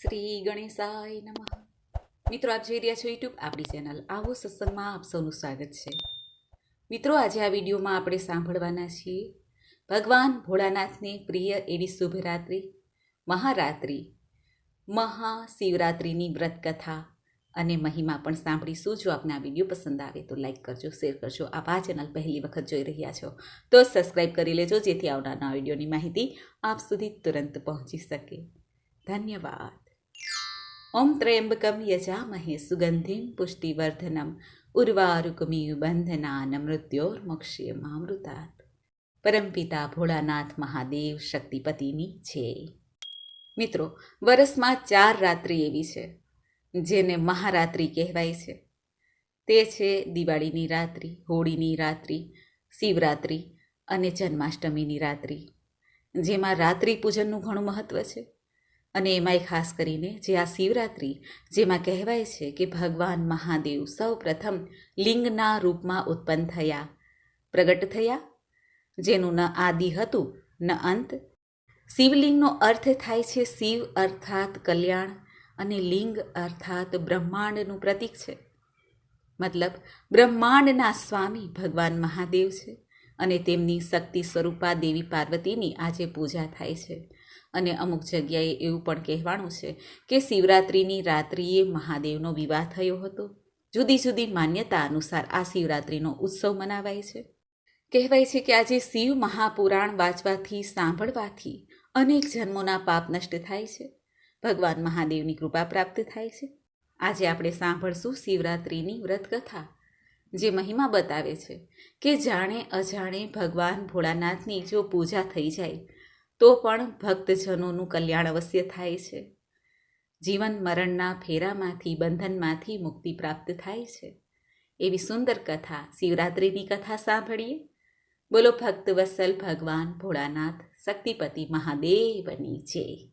શ્રી ગણેશાય નમઃ. મિત્રો, આપ જોઈ રહ્યા છો યુટ્યુબ આપણી ચેનલ આવો સત્સંગમાં આપ સૌનું સ્વાગત છે. મિત્રો, આજે આ વિડીયોમાં આપણે સાંભળવાના છીએ, ભગવાન ભોળાનાથને પ્રિય એવી શુભરાત્રિ મહારાત્રિ, મહાશિવરાત્રિની વ્રતકથા અને મહિમા પણ સાંભળીશું. જો આપને આ વીડિયો પસંદ આવે તો લાઈક કરજો, શેર કરજો. આપ આ ચેનલ પહેલી વખત જોઈ રહ્યા છો તો સબસ્ક્રાઈબ કરી લેજો, જેથી આવનારના વિડીયોની માહિતી આપ સુધી તુરંત પહોંચી શકે. ધન્યવાદ. ઓમ ત્રયંબકમ યજામહે સુગંધિમ પુષ્ટિવર્ધનમ ઉર્વારુકમિયુ બંધનાન મૃત્યોર્મોક્ષ્ય મામૃતાત પરમપિતા ભોળાનાથ મહાદેવ શક્તિપતિની છે મિત્રો વરસમાં ચાર રાત્રિ એવી છે જેને મહારાત્રિ કહેવાય છે તે છે દિવાળીની રાત્રિ હોળીની રાત્રિ શિવરાત્રિ અને જન્માષ્ટમીની રાત્રિ જેમાં રાત્રિ પૂજનનું ઘણું મહત્ત્વ છે અને એમાંય ખાસ કરીને જે આ શિવરાત્રિ, જેમાં કહેવાય છે કે ભગવાન મહાદેવ સૌ પ્રથમ લિંગના રૂપમાં ઉત્પન્ન થયા, પ્રગટ થયા, જેનું ન આદિ હતું, ન અંત. શિવલિંગનો અર્થ થાય છે શિવ અર્થાત કલ્યાણ અને લિંગ અર્થાત બ્રહ્માંડનું પ્રતીક છે. મતલબ, બ્રહ્માંડના સ્વામી ભગવાન મહાદેવ છે અને તેમની શક્તિ સ્વરૂપા દેવી પાર્વતીની આજે પૂજા થાય છે. અને અમુક જગ્યાએ એવું પણ કહેવાનું છે કે શિવરાત્રિની રાત્રિએ મહાદેવનો વિવાહ થયો હતો. જુદી જુદી માન્યતા અનુસાર આ શિવરાત્રિનો ઉત્સવ મનાવાય છે. કહેવાય છે કે આજે શિવ મહાપુરાણ વાંચવાથી, સાંભળવાથી અનેક જન્મોના પાપ નષ્ટ થાય છે. ભગવાન મહાદેવની કૃપા પ્રાપ્ત થાય છે. આજે આપણે સાંભળશું શિવરાત્રિની વ્રત કથા જે મહિમા બતાવે છે કે જાણે અજાણે ભગવાન ભોળાનાથની જો પૂજા થઈ જાય તો પણ ભક્તજનોનું કલ્યાણ અવશ્ય થાય છે. જીવન મરણના ફેરામાંથી, બંધનમાંથી મુક્તિ પ્રાપ્ત થાય છે. એવી સુંદર કથા શિવરાત્રિની કથા સાંભળીએ. બોલો ભક્ત વત્સલ ભગવાન ભોળાનાથ, શક્તિપતિ મહાદેવની જય.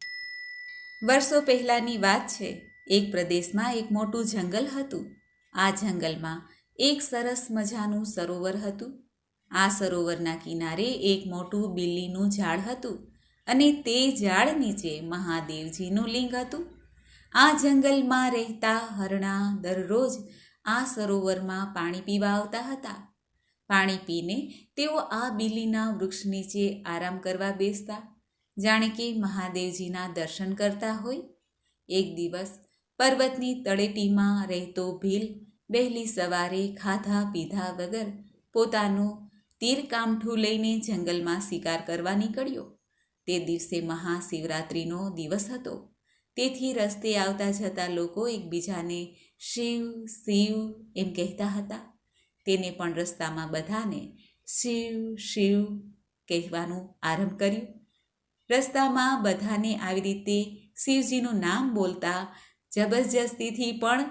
વર્ષો પહેલાંની વાત છે, એક પ્રદેશમાં એક મોટું જંગલ હતું. આ જંગલમાં એક સરસ મજાનું સરોવર હતું. આ સરોવરના કિનારે એક મોટું બિલ્લીનું ઝાડ હતું. અને તે ઝાડ નીચે મહાદેવજીનું લિંગ હતું. આ જંગલમાં રહેતા હરણા દરરોજ આ સરોવરમાં પાણી પીવા આવતા હતા. પાણી પીને તેઓ આ બીલીના વૃક્ષ નીચે આરામ કરવા બેસતા. જાણે કે મહાદેવજીના દર્શન કરતા હોય. એક દિવસ પર્વતની તળેટીમાં રહેતો ભીલ વહેલી સવારે ખાધા પીધા વગર પોતાનું તીર કામઠું લઈને જંગલમાં શિકાર કરવા નીકળ્યો. તે દિવસે મહાશિવરાત્રિનો દિવસ હતો. તેથી રસ્તે આવતા જતા લોકો એકબીજાને શિવ શિવ એમ કહેતા હતા. તેને પણ રસ્તામાં બધાને શિવ શિવ કહેવાનું આરંભ કર્યું. રસ્તામાં બધાને આવી રીતે શિવજીનું નામ બોલતા જબરજસ્તીથી પણ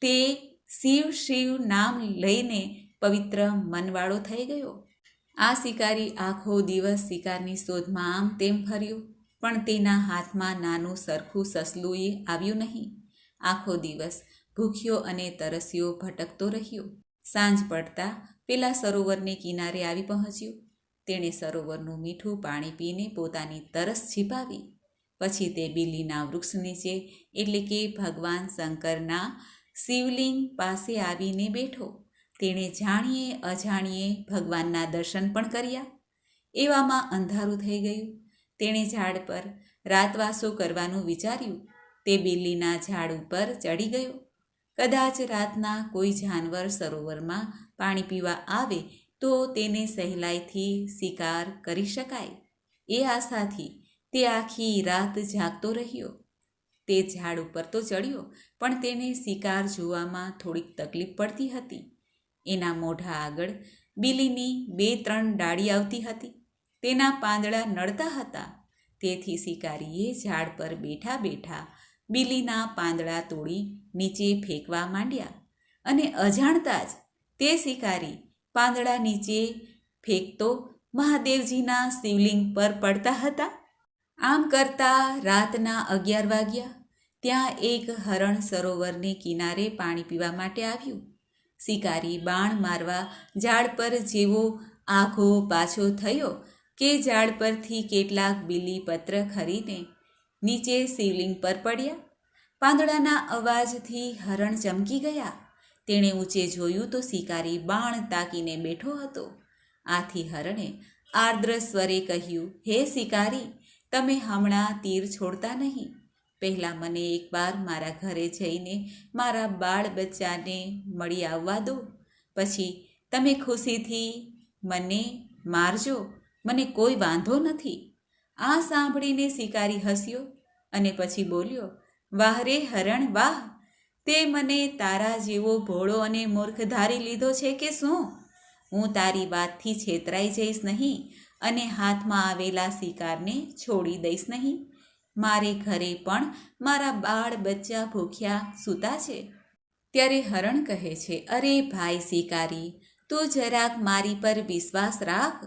તે શિવ શિવ નામ લઈને પવિત્ર મનવાળો થઈ ગયો. આ શિકારી આખો દિવસ શિકારની શોધમાં આમ તેમ ફર્યો, પણ તેના હાથમાં નાનું સરખું સસલું આવ્યું નહીં. આખો દિવસ ભૂખ્યો અને તરસ્યો ભટકતો રહ્યો. સાંજ પડતા પેલા સરોવરને કિનારે આવી પહોંચ્યો. તેણે સરોવરનું મીઠું પાણી પીને પોતાની તરસ છીપાવી. પછી તે બિલ્લીના વૃક્ષ નીચે એટલે કે ભગવાન શંકરના શિવલિંગ પાસે આવીને બેઠો. તેણે જાણીએ, અજાણીએ ભગવાનના દર્શન પણ કર્યા. એવામાં અંધારું થઈ ગયું. તેણે ઝાડ પર રાતવાસો કરવાનું વિચાર્યું. તે બિલ્લીના ઝાડ ઉપર ચડી ગયો. કદાચ રાતના કોઈ જાનવર સરોવરમાં પાણી પીવા આવે તો તેને સહેલાઈથી શિકાર કરી શકાય. એ આશાથી તે આખી રાત જાગતો રહ્યો. તે ઝાડ ઉપર તો ચડ્યો, પણ તેને શિકાર જોવામાં થોડીક તકલીફ પડતી હતી. એના મોઢા આગળ બિલીની બે ત્રણ ડાળી આવતી હતી. તેના પાંદડા નડતા હતા. તેથી શિકારીએ ઝાડ પર બેઠા બેઠા બિલીના પાંદડા તોડી નીચે ફેંકવા માંડ્યા અને અજાણતા જ તે શિકારી પાંદડા નીચે ફેંકતો મહાદેવજીના શિવલિંગ પર પડતા હતા. આમ કરતા રાતના અગિયાર વાગ્યા. ત્યાં એક હરણ સરોવરને કિનારે પાણી પીવા માટે આવ્યું. શિકારી બાણ મારવા ઝાડ પર જેવો આઘો પાછો થયો કે ઝાડ પરથી કેટલાક બીલી પત્ર ખરીને નીચે શિવલિંગ પર પડ્યા. પાંદડાના અવાજથી હરણ ચમકી ગયા. તેણે ઊંચે જોયું તો શિકારી બાણ તાકીને બેઠો હતો. આથી હરણે આર્દ્ર સ્વરે કહ્યું, હે શિકારી, તમે હમણાં તીર છોડતા નહીં. પહેલાં મને એકવાર મારા ઘરે જઈને મારા બાળ બચ્ચાને મળી આવવા દો. પછી તમે ખુશીથી મને મારજો. મને કોઈ વાંધો નથી. આ સાંભળીને શિકારી હસ્યો અને પછી બોલ્યો, વાહ રે હરણ, વાહ! તે મને તારા જેવો ભોળો અને મૂર્ખ ધારી લીધો છે કે શું? હું તારી વાતથી છેતરાઈ જઈશ નહીં અને હાથમાં આવેલા શિકારને છોડી દઈશ નહીં. મારે ઘરે પણ મારા બાળ બચ્ચા ભૂખ્યા સૂતા છે. ત્યારે હરણ કહે છે, અરે ભાઈ શિકારી, તું જરાક મારી પર વિશ્વાસ રાખ.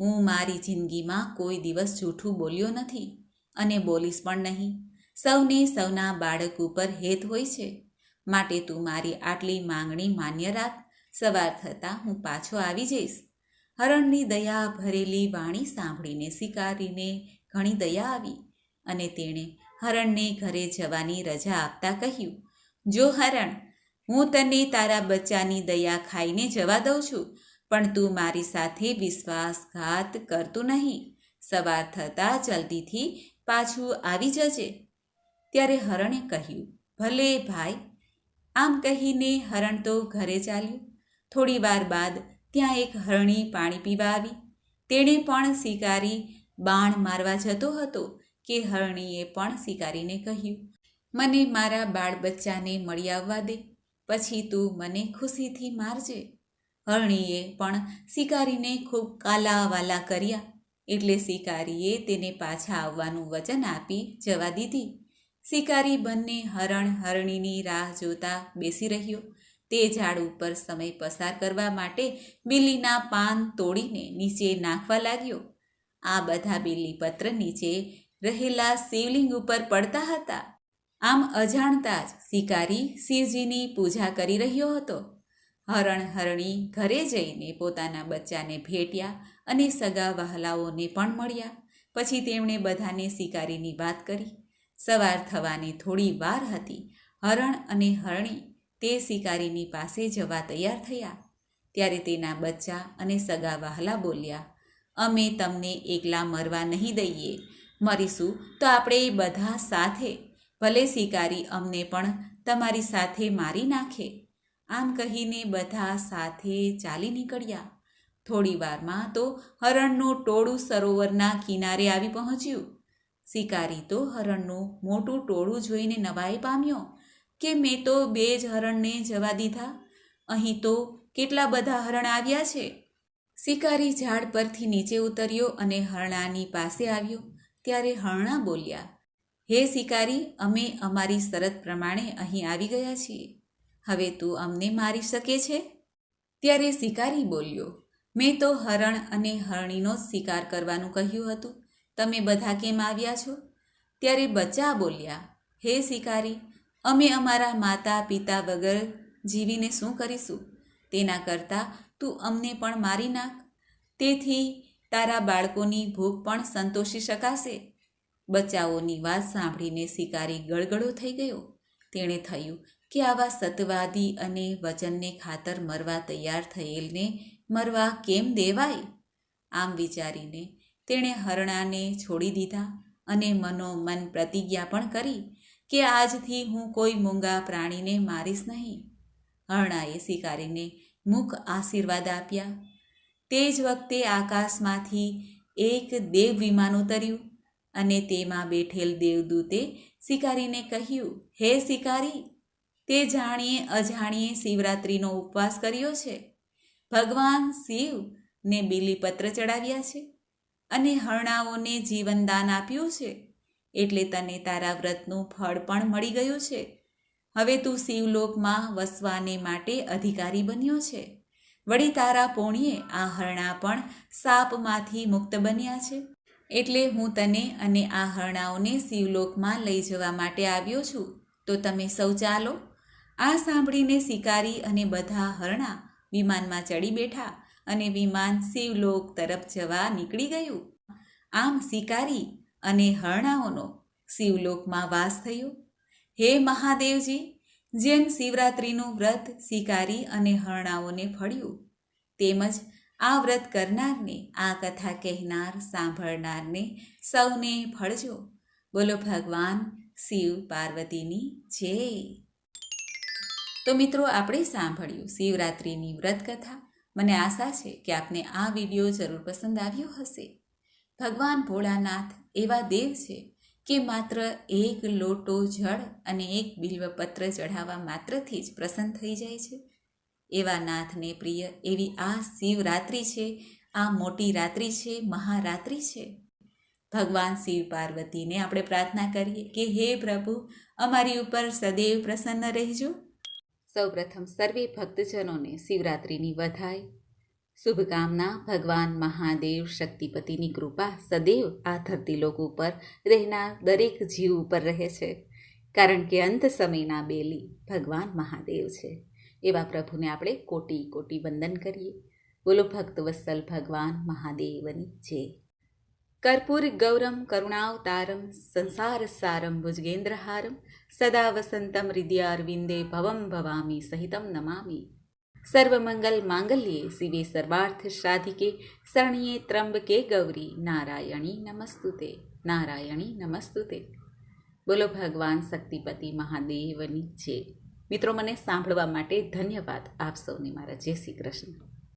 હું મારી જિંદગીમાં કોઈ દિવસ જૂઠું બોલ્યો નથી અને બોલીશ પણ નહીં. સૌને સૌના બાળક ઉપર હેત હોય છે. માટે તું મારી આટલી માંગણી માન્ય રાખ. સવાર થતાં હું પાછો આવી જઈશ. હરણની દયા ભરેલી વાણી સાંભળીને શિકારીને ઘણી દયા આવી. અને તેણે હરણને ઘરે જવાની રજા આપતા કહ્યું, જો હરણ, હું તને તારા બચ્ચાની દયા ખાઈને જવા દઉં છું, પણ તું મારી સાથે વિશ્વાસઘાત કરતું નહીં. સવાર થતાં જલ્દીથી પાછું આવી જજે. ત્યારે હરણે કહ્યું, ભલે ભાઈ. આમ કહીને હરણ તો ઘરે ચાલ્યું. થોડી વાર બાદ ત્યાં એક હરણી પાણી પીવા આવી. તેણે પણ શિકારી બાણ મારવા જતો હતો. કે હરણીએ પણ શિકારીને કહ્યું, મને મારા બાળ બચ્ચાને મળી આવવા દે, પછી તું મને ખુશીથી મારજે. હરણીએ પણ શિકારીને ખૂબ કાલાવાલા કર્યા, એટલે શિકારીએ તેને પાછા આવવાનું વચન આપી જવા દીધી. શિકારી બંને હરણ હરણીની રાહ જોતા બેસી રહ્યો. તે ઝાડ ઉપર સમય પસાર કરવા માટે બિલીના પાન તોડીને નીચે નાખવા લાગ્યો. આ બધા બિલ્લીપત્ર નીચે રહેલા શિવલિંગ ઉપર પડતા હતા. આમ અજાણતા જ શિકારી શિવજીની પૂજા કરી રહ્યો હતો. હરણ હરણી ઘરે જઈને પોતાના બચ્ચાને ભેટ્યા અને સગા વહલાઓને પણ મળ્યા. પછી તેમણે બધાને શિકારીની વાત કરી. સવાર થવાની થોડી વાર હતી. હરણ અને હરણી તે શિકારીની પાસે જવા તૈયાર થયા. ત્યારે તેના બચ્ચા અને સગા વહાલા બોલ્યા, અમે તમને એકલા મરવા નહીં દઈએ. મરીશું તો આપણે બધા સાથે. ભલે શિકારી અમને પણ તમારી સાથે મારી નાખે. આમ કહીને બધા સાથે ચાલી નીકળ્યા. થોડી વારમાં તો હરણનું ટોળું સરોવરના કિનારે આવી પહોંચ્યું. શિકારી તો હરણનું મોટું ટોળું જોઈને નવાઈ પામ્યો કે મેં તો બે જ હરણને જવા દીધા. અહીં તો કેટલા બધા હરણ આવ્યા છે. શિકારી ઝાડ પરથી નીચે ઉતર્યો અને હરણાની પાસે આવ્યો. ત્યારે હરણા બોલ્યા, હે શિકારી, અમે અમારી શરત પ્રમાણે અહીં આવી ગયા છીએ. હવે તું અમને મારી શકે છે? ત્યારે શિકારી બોલ્યો, મેં તો હરણ અને હરણીનો શિકાર કરવાનું કહ્યું હતું. તમે બધા કેમ આવ્યા છો? ત્યારે બચ્ચા બોલ્યા, હે શિકારી, અમે અમારા માતા પિતા વગર જીવીને શું કરીશું? તેના કરતાં તું અમને પણ મારી નાખ. તેથી તારા બાળકોની ભૂખ પણ સંતોષી શકાશે. બચ્ચાઓની વાત સાંભળીને શિકારી ગળગળો થઈ ગયો. તેણે થયું કે આવા સતવાદી અને વચનને ખાતર મરવા તૈયાર થયેલને મરવા કેમ દેવાય? આમ વિચારીને તેણે હરણાને છોડી દીધા અને મનોમન પ્રતિજ્ઞા પણ કરી કે આજથી હું કોઈ મૂંગા પ્રાણીને મારીશ નહીં. હરણાએ શિકારીને મુખ આશીર્વાદ આપ્યા. તે જ વખતે આકાશમાંથી એક દેવ વિમાન ઉતર્યું અને તેમાં બેઠેલ દેવદૂતે શિકારીને કહ્યું, હે શિકારી, તે જાણીએ અજાણીએ શિવરાત્રિનો ઉપવાસ કર્યો છે. ભગવાન શિવને બિલીપત્ર ચડાવ્યા છે અને હરણાઓને જીવનદાન આપ્યું છે. એટલે તને તારા વ્રતનું ફળ પણ મળી ગયું છે. હવે તું શિવલોકમાં વસવાને માટે અધિકારી બન્યો છે. વળી તારા પોણીએ આ હરણા પણ સાપમાંથી મુક્ત બન્યા છે. એટલે હું તને અને આ હરણાઓને શિવલોકમાં લઈ જવા માટે આવ્યો છું. તો તમે સૌ ચાલો. આ સાંભળીને શિકારી અને બધા હરણા વિમાનમાં ચડી બેઠા અને વિમાન શિવલોક તરફ જવા નીકળી ગયું. આમ શિકારી અને હરણાઓનો શિવલોકમાં વાસ થયો. હે મહાદેવજી જેમ શિવરાત્રિનું વ્રત સ્વીકારી અને હરણાઓને ફળ્યું, તેમજ આ વ્રત કરનારને, આ કથા કહેનાર, સાંભળનારને સૌને ફળજો. બોલો ભગવાન શિવ પાર્વતીની જય. તો મિત્રો, આપણે સાંભળ્યું શિવરાત્રિની વ્રત કથા. મને આશા છે કે આપને આ વીડિયો જરૂર પસંદ આવ્યો હશે. ભગવાન ભોળાનાથ એવા દેવ છે કે માત્ર એક લોટો જળ અને એક બિલ્વપત્ર ચઢાવવા માત્રથી જ પ્રસન્ન થઈ જાય છે? એવા નાથને પ્રિય એવી આ શિવરાત્રિ છે? આ મોટી રાત્રિ છે? મહારાત્રિ છે? ભગવાન શિવ પાર્વતીને આપણે પ્રાર્થના કરીએ કે હે પ્રભુ, અમારી ઉપર સદૈવ પ્રસન્ન રહેજો. સૌપ્રથમ સર્વે ભક્તજનોને શિવરાત્રિની વધાય શુભકામના, ભગવાન મહાદેવ, શક્તિપતિની કૃપા સદૈવ આ ધરતીલોક ઉપર રહેનાર દરેક જીવ ઉપર રહે છે. કારણ કે અંત સમયના બેલી ભગવાન મહાદેવ છે. એવા પ્રભુને આપણે કોટી કોટી વંદન કરીએ. બોલો ભક્ત વત્સલ ભગવાન મહાદેવની જય. કર્પૂર ગૌરમ કરુણાવતારમ સંસાર સારમ ભુજગેન્દ્રહારમ. સદા વસંતમ હૃદયારવિંદે ભવમ ભવામી સહિતમ નમામી. સર્વમંગલ માંગલ્યે શિવે સર્વાર્થ સાધિકે શરણ્યે ત્રંબકે ગૌરી નારાયણી નમસ્તુતે નારાયણી નમસ્તુતે બોલો ભગવાન શક્તિપતિ મહાદેવની છે મિત્રો મને સાંભળવા માટે ધન્યવાદ આપ સૌને મારા જય શ્રી કૃષ્ણ।